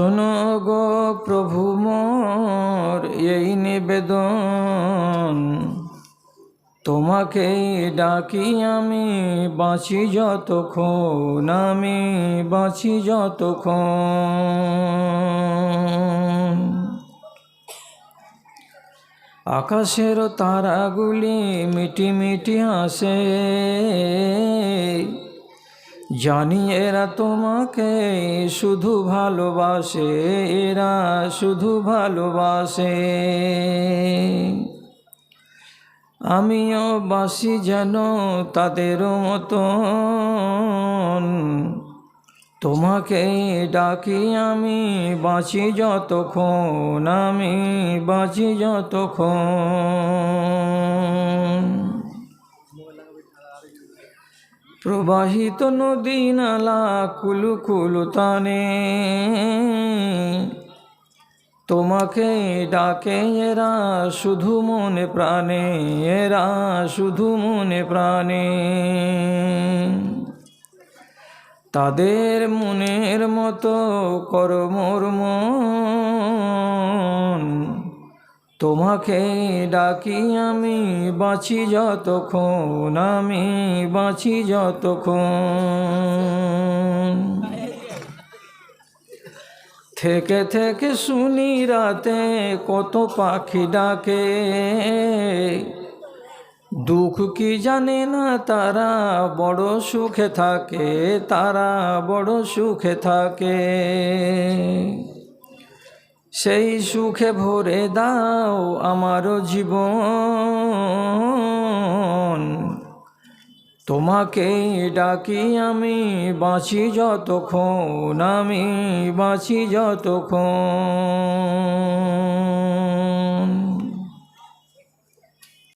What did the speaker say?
শোনো গো প্রভু মোর, এই নিবেদন। তোমাকেই ডাকি আমি, বাঁচি যতক্ষণ, আমি বাঁচি যতক্ষণ। আকাশের তারাগুলি মিটি মিটি আসে। জানি এরা তোমাকে শুধু ভালোবাসে, এরা শুধু ভালোবাসে। আমিও বাসি যেন তাদের মতন। তোমাকে ডাকি আমি, বাঁচি যতক্ষণ, আমি বাঁচি যতক্ষণ। প্রবাহিত নদী নালা কুলু কুলু টানে। তোমাকে ডাকে এরা শুধু মনে প্রাণে, এরা শুধু মনে প্রাণে। তাদের মনের মতো কর তোমাকে ডাকি আমি, বাঁচি যতক্ষণ, আমি বাঁচি যতক্ষণ। থেকে থেকে শুনি রাতে কত পাখি ডাকে। দুঃখ কি জানে না তারা বড় সুখে থাকে, তারা বড় সুখে থাকে। সেই সুখে ভরে দাও আমার জীবন। তোমাকে ডাকি আমি বাঁচি যতক্ষণ আমি বাঁচি যতক্ষণ।